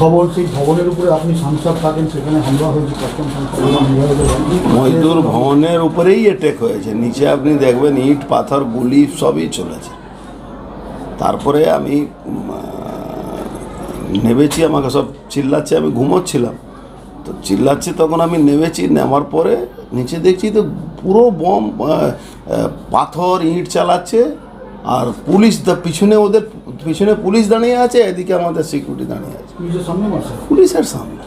খবর ভবনের উপরেই অ্যাটেক হয়েছে। নিচে আপনি দেখবেন ইট, পাথর, গুলি সবই চলেছে। তারপরে আমি নেমেছি, আমাকে সব চিল্লাচ্ছে, আমি ঘুমোচ্ছিলাম। তো চিল্লাচ্ছে, তখন আমি নেমেছি, নেওয়ার পরে নিচে দেখছি তো পুরো বম পাথর, ইট চালাচ্ছে। আর পুলিশ দা- পিছনে ওদের পিছনে পুলিশ দাঁড়িয়ে আছে এদিকে আমাদের সিকিউরিটি দাঁড়িয়ে আছে। পুলিশের সামনে পুলিশের সামনে।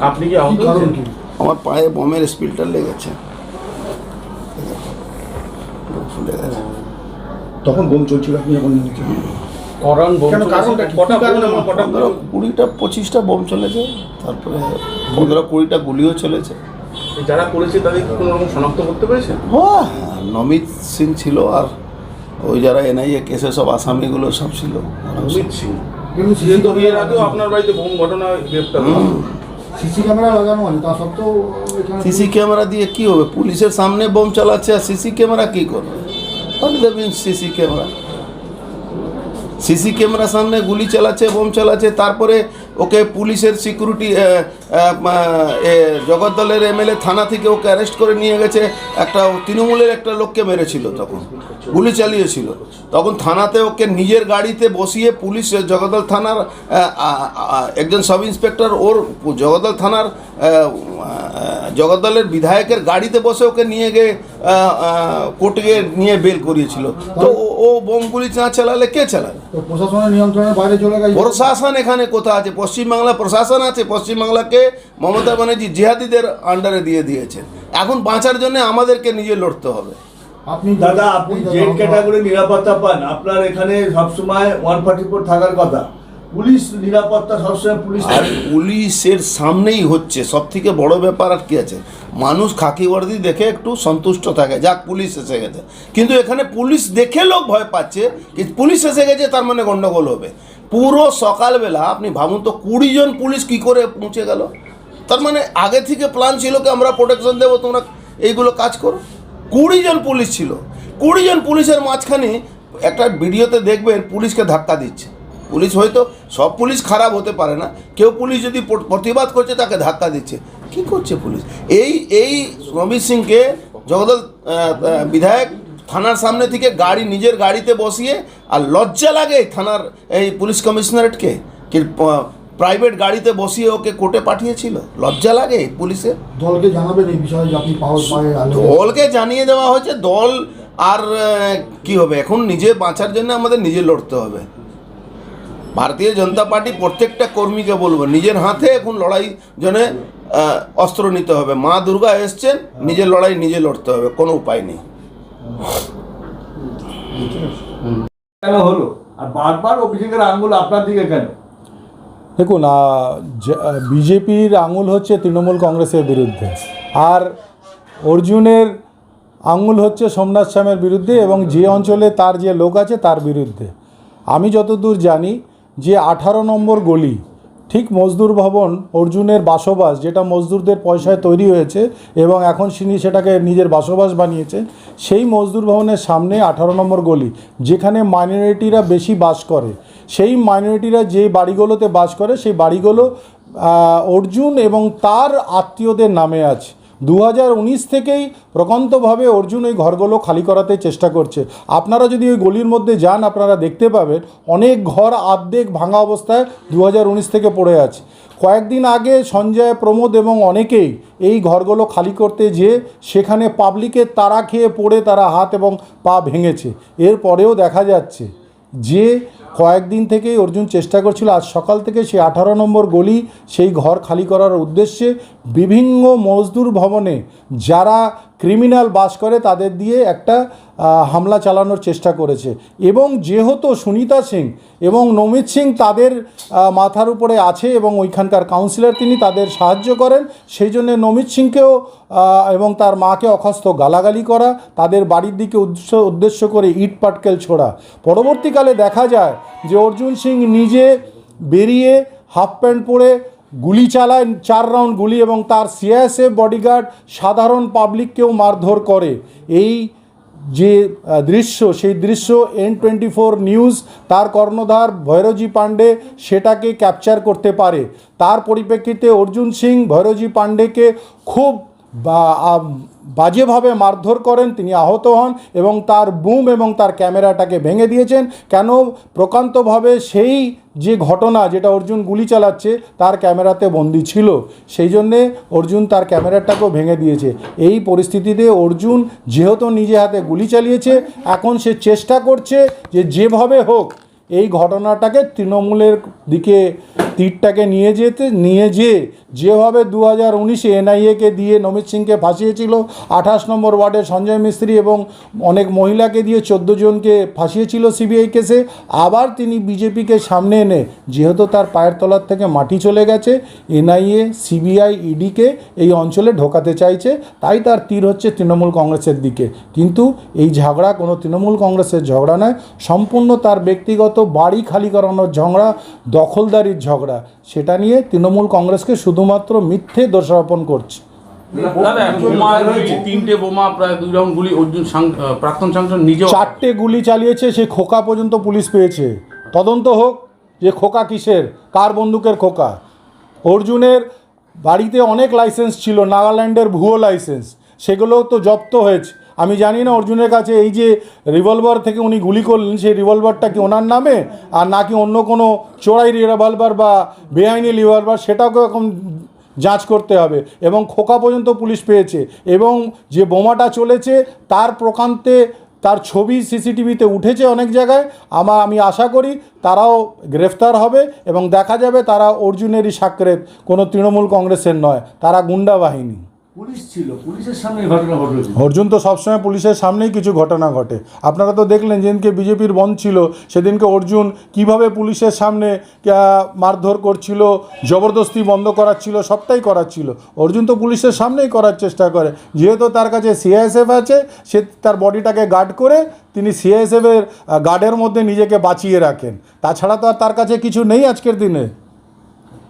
আপনি কি আমার পায়ে বমের স্পিলটা লেগেছে। তখন বোম চলছিল আপনি যখন নিচে করণ বোম কেন চলেছে? কারণটা কি? কারণে বোম, কটা পনেরো কুড়িটা পঁচিশটা বোম চলেছে তারপরে পনেরো কুড়িটা গুলিও চলেছে। যারা করেছে তাদের কি কোনো রকম শনাক্ত করতে পেরেছেন হ্যাঁ নমিত সিং ছিল আর ওই যারা এনআইএ কেসে সব আসামিগুলো সব ছিল। অমিত সিং। কিন্তু সিসি এর আগেও আপনার বাড়িতে বোম ঘটনা গ্রেপ্তার সিসি ক্যামেরা লাগানো আছে তা সত্ত্বেও সিসি ক্যামেরা দিয়ে কি হবে? পুলিশের সামনে বোম চালাচ্ছে আর সিসি ক্যামেরা কি করবে? CC camera? সিসি ক্যামেরার সামনে গুলি চালাচ্ছে বোম চালাচ্ছে তারপরে ওকে পুলিশের সিকিউরিটি জগদ্দলের এমএলএ থানা থেকে ওকে অ্যারেস্ট করে নিয়ে গেছে। একটা তৃণমূলের একটা লোককে মেরেছিল তখন গুলি চালিয়েছিল। তখন থানাতে ওকে নিজের গাড়িতে বসিয়ে পুলিশ জগদ্দল থানার একজন সাব ইন্সপেক্টর ওর জগদ্দল থানার জগদ্দলের বিধায়কের গাড়িতে বসে ওকে নিয়ে গিয়ে কোর্টে গিয়ে নিয়ে বেল করিয়েছিল। তো ও- ও বোমগুলি না চালালে কে চালাবে? প্রশাসনের নিয়ন্ত্রণের বাইরে চলে গেছে। প্রশাসন এখানে কোথা আছে? পশ্চিমবাংলা প্রশাসন আছে? পশ্চিমবাংলাকে মমতা ব্যানার্জি জিহাদিদের আন্ডারে দিয়ে দিয়েছেন। এখন বাঁচার জন্য আমাদেরকে নিজে লড়তে হবে। আপনি দাদা আপনি যে ক্যাটাগরি নিরাপত্তা পান আপনার এখানে সবসময় ওয়ান ফর্টি ফোর থাকার কথা। পুলিশ নিরাপত্তা সবসময় পুলিশ পুলিশের সামনেই হচ্ছে সব থেকে বড় ব্যাপার আর কি আছে, মানুষ খাকি বর্দি দেখে একটু সন্তুষ্ট থাকে, যাক পুলিশ এসে গেছে। কিন্তু এখানে পুলিশ দেখে লোক ভয় পাচ্ছে কি পুলিশ এসে গেছে, তার মানে গন্ডগোল হবে। পুরো সকালবেলা, আপনি ভাবুন তো, কুড়ি জন পুলিশ কি করে পৌঁছে গেল? তার মানে আগে থেকে প্ল্যান ছিল কি আমরা প্রোটেকশন দেবো, তোমরা এইগুলো কাজ করো? কুড়ি জন পুলিশ ছিল। কুড়ি জন পুলিশের মাঝখানে একটা ভিডিওতে দেখবেন, পুলিশকে ধাক্কা দিচ্ছে। পুলিশ হয়তো সব পুলিশ খারাপ হতে পারে না। কেউ পুলিশ যদি প্রতিবাদ করছে তাকে ধাক্কা দিচ্ছে। কি করছে পুলিশ? এই এই রবীর সিংকে জগদল বিধায়ক থানার সামনে থেকে গাড়ি নিজের গাড়িতে বসিয়ে আর লজ্জা লাগে থানার এই পুলিশ কমিশনারেটকে? কি প্রাইভেট গাড়িতে বসিয়ে ওকে কোর্টে পাঠিয়েছিল? লজ্জা লাগে পুলিশের? দলকে জানাবেন এই বিষয়ে আপনি দলকে জানিয়ে দেওয়া হয়েছে দল আর কি হবে? এখন নিজে বাঁচার জন্য আমাদের নিজে লড়তে হবে। ভারতীয় জনতা পার্টি প্রত্যেকটা কর্মীকে বলব নিজের হাতে এখন লড়াই জন্য আহ, অস্ত্র নিতে হবে। মা দুর্গা এসছেন নিজের লড়াই নিজে লড়তে হবে কোনো উপায় নেই। কেন হলো? আর বারবার অভিষেকের আঙ্গুল আপনার দিকে কেন? দেখুন বিজেপির আঙুল হচ্ছে তৃণমূল কংগ্রেসের বিরুদ্ধে আর অর্জুনের আঙুল হচ্ছে সোমনাথ শ্যামের বিরুদ্ধে এবং যে অঞ্চলে তার যে লোক আছে তার বিরুদ্ধে। আমি যতদূর জানি যে আঠারো নম্বর গলি, ঠিক মজদুর ভবন অর্জুনের বাসবাস, যেটা মজদুরদের পয়সায় তৈরি হয়েছে এবং এখন তিনি সেটাকে নিজের বাসবাস বানিয়েছে, সেই মজদুর ভবনের সামনে আঠারো নম্বর গলি, যেখানে মাইনরিটিরা বেশি বাস করে। সেই মাইনরিটিরা যে বাড়িগুলোতে বাস করে, সেই বাড়িগুলো অর্জুন এবং তার আত্মীয়দের নামে আছে। দু থেকেই প্রকান্তভাবে অর্জুন ওই ঘরগুলো খালি করাতে চেষ্টা করছে। আপনারা যদি ওই গলির মধ্যে যান, আপনারা দেখতে পাবেন অনেক ঘর আর্ধেক ভাঙা অবস্থায় দু থেকে পড়ে আছে। কয়েকদিন আগে সঞ্জয় প্রমোদ এবং অনেকেই এই ঘরগুলো খালি করতে যেয়ে সেখানে পাবলিকের তারা খেয়ে পড়ে তারা হাত এবং পা ভেঙেছে। এরপরেও দেখা যাচ্ছে যে কয়েকদিন থেকেই অর্জুন চেষ্টা করছিল, আজ সকাল থেকে সেই আঠারো নম্বর গলি সেই ঘর খালি করার উদ্দেশ্যে বিভিন্ন মজদুর ভবনে যারা ক্রিমিনাল বাস করে তাদের দিয়ে একটা হামলা চালানোর চেষ্টা করেছে। এবং যেহেতু সুনিতা সিং এবং নমিত সিং তাদের মাথার উপরে আছে এবং ওইখানকার কাউন্সিলর তিনি তাদের সাহায্য করেন, সেই জন্যে নমিত সিংকেও এবং তার মাকে অখস্ত গালাগালি করা, তাদের বাড়ির দিকে উদ্দেশ্য করে ইট পাটকেল ছোড়া। পরবর্তীকালে দেখা যায় যে অর্জুন সিং নিজে বেরিয়ে হাফ প্যান্ট পরে গুলি চালায়, চার রাউন্ড গুলি এবং তার সিআইএসএফ বডিগার্ড সাধারণ পাবলিককেও মারধর করে। এই যে দৃশ্য, সেই দৃশ্য এন টোয়েন্টি ফোর নিউজ তার কর্ণধার ভৈরজি পাণ্ডে সেটাকে ক্যাপচার করতে পারে। তার পরিপ্রেক্ষিতে অর্জুন সিং ভৈরজি পাণ্ডেকে খুব বা- বাজেভাবে মারধর করেন, তিনি আহত হন এবং তার বুম এবং তার ক্যামেরাটাকে ভেঙে দিয়েছেন। কেন? প্রকান্তভাবে সেই যে ঘটনা যেটা অর্জুন গুলি চালাচ্ছে, তার ক্যামেরাতে বন্দি ছিল। সেই জন্যে অর্জুন তার ক্যামেরাটাকেও ভেঙে দিয়েছে। এই পরিস্থিতিতে অর্জুন যেহেতু নিজে হাতে গুলি চালিয়েছে, এখন সে চেষ্টা করছে যে যেভাবে হোক, এই ঘটনাটাকে তৃণমূলের দিকে তীরটাকে নিয়ে যেতে, নিয়ে যেয়ে যেভাবে দু হাজার উনিশে এনআইএকে দিয়ে নমিত সিংকে ফাঁসিয়েছিল, আঠাশ নম্বর ওয়ার্ডে সঞ্জয় মিস্ত্রি এবং অনেক মহিলাকে দিয়ে চোদ্দ জনকে ফাঁসিয়েছিল সিবিআই কেসে, আবার তিনি বিজেপিকে সামনে এনে, যেহেতু তার পায়ের তলার থেকে মাটি চলে গেছে, এনআইএ, সিবিআই, ইডিকে এই অঞ্চলে ঢোকাতে চাইছে, তাই তার তীর হচ্ছে তৃণমূল কংগ্রেসের দিকে। কিন্তু এই ঝগড়া কোনো তৃণমূল কংগ্রেসের ঝগড়া নয়, সম্পূর্ণ তার ব্যক্তিগত বাড়ি খালি করানোর ঝগড়া, দখলদারির ঝগড়া। সেটা নিয়ে তৃণমূল কংগ্রেসকে শুধুমাত্র মিথ্যে দোষারোপণ করছে। চারটে গুলি চালিয়েছে সে খোকা পর্যন্ত পুলিশ পেয়েছে। তদন্ত হোক যে খোকা কিসের কার বন্দুকের খোকা। অর্জুনের বাড়িতে অনেক লাইসেন্স ছিল নাগাল্যান্ডের ভুয়ো লাইসেন্স সেগুলো তো জব্দ হয়েছে। আমি জানি না অর্জুনের কাছে এই যে রিভলভার থেকে উনি গুলি করলেন, সেই রিভলভারটা কি ওনার নামে? আর নাকি অন্য কোনো চোরাই রিভলভার বা বেআইনি রিভলভার সেটাকে এখন যাঞ্চ করতে হবে? এবং খোকা পর্যন্ত পুলিশ পেয়েছে। এবং যে বোমাটা চলেছে, তার প্রকান্তে তার ছবি সিসিটিভিতে উঠেছে অনেক জায়গায়। আমার আমি আশা করি তারাও গ্রেফতার হবে এবং দেখা যাবে তারা অর্জুনেরই সাক্ষরেত কোনো তৃণমূল কংগ্রেসের নয়। তারা গুন্ডা বাহিনী। অর্জুন তো সবসময় পুলিশের সামনেই কিছু ঘটনা ঘটে। আপনারা তো দেখলেন যেদিনকে বিজেপির বন্ধ ছিল, সেদিনকে অর্জুন কীভাবে পুলিশের সামনে মারধর করছিল, জবরদস্তি বন্ধ করাচ্ছিল, সবটাই করাচ্ছিল। অর্জুন তো পুলিশের সামনেই করার চেষ্টা করে। যেহেতু তার কাছে সিআইএসএফ আছে, সে তার বডিটাকে গার্ড করে তিনি সিআইএসএফের গার্ডের মধ্যে নিজেকে বাঁচিয়ে রাখেন। তাছাড়া তো আর তার কাছে কিছু নেই আজকের দিনে।